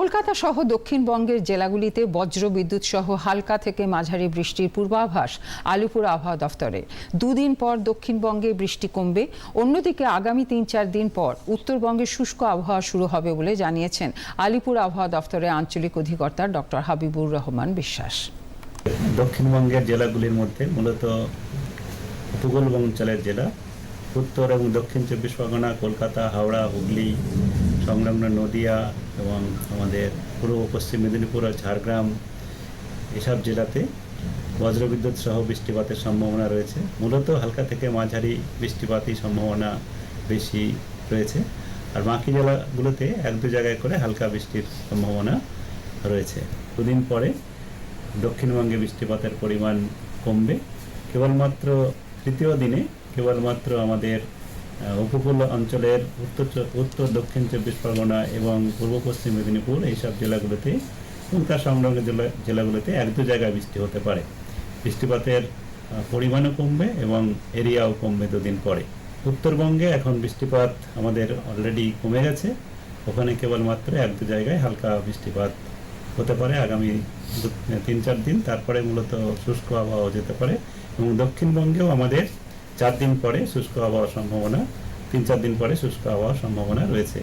কলকাতা সহ দক্ষিণবঙ্গের জেলাগুলিতে বজ্রবিদ্যুৎ সহ হালকা থেকে মাঝারি বৃষ্টির পূর্বাভাস আলিপুর আবহাওয়া দফতরের। দুদিন পর দক্ষিণবঙ্গে বৃষ্টি কমবে। অন্যদিকে আগামী তিন চার দিন পর উত্তরবঙ্গে শুষ্ক আবহাওয়া শুরু হবে বলে জানিয়েছেন আলিপুর আবহাওয়া দফতরের আঞ্চলিক অধিকর্তা ডক্টর হাবিবুর রহমান বিশ্বাস। দক্ষিণবঙ্গের জেলাগুলির মধ্যে মূলত উপকূল অঞ্চলের জেলা, উত্তর এবং দক্ষিণ চব্বিশ পরগনা, কলকাতা, হাওড়া, হুগলি সংলগ্ন নদিয়া এবং আমাদের পূর্ব পশ্চিম মেদিনীপুর আর ঝাড়গ্রাম এসব জেলাতে বজ্রবিদ্যুৎ সহ বৃষ্টিপাতের সম্ভাবনা রয়েছে। মূলত হালকা থেকে মাঝারি বৃষ্টিপাতই সম্ভাবনা বেশি রয়েছে। আর বাকি জেলাগুলোতে এক দু জায়গায় করে হালকা বৃষ্টির সম্ভাবনা রয়েছে। দুদিন পরে দক্ষিণবঙ্গে বৃষ্টিপাতের পরিমাণ কমবে। কেবলমাত্র তৃতীয় দিনে কেবলমাত্র আমাদের উপকূল অঞ্চলের উত্তর উত্তর, দক্ষিণ চব্বিশ পরগনা এবং পূর্ব পশ্চিম মেদিনীপুর এইসব জেলাগুলোতে এবং তার সংলগ্ন জেলা জেলাগুলোতে এক দু জায়গায় বৃষ্টি হতে পারে। বৃষ্টিপাতের পরিমাণও কমবে এবং এরিয়াও কমবে দুদিন পরে। উত্তরবঙ্গে এখন বৃষ্টিপাত আমাদের অলরেডি কমে গেছে। ওখানে কেবলমাত্র এক দু জায়গায় হালকা বৃষ্টিপাত হতে পারে আগামী তিন চার দিন। তারপরে মূলত শুষ্ক আবহাওয়া যেতে পারে এবং দক্ষিণবঙ্গেও আমাদের চার দিন পরে শুষ্ক আবহাওয়ার সম্ভাবনা তিন চার দিন পরে শুষ্ক আবহাওয়ার সম্ভাবনা রয়েছে।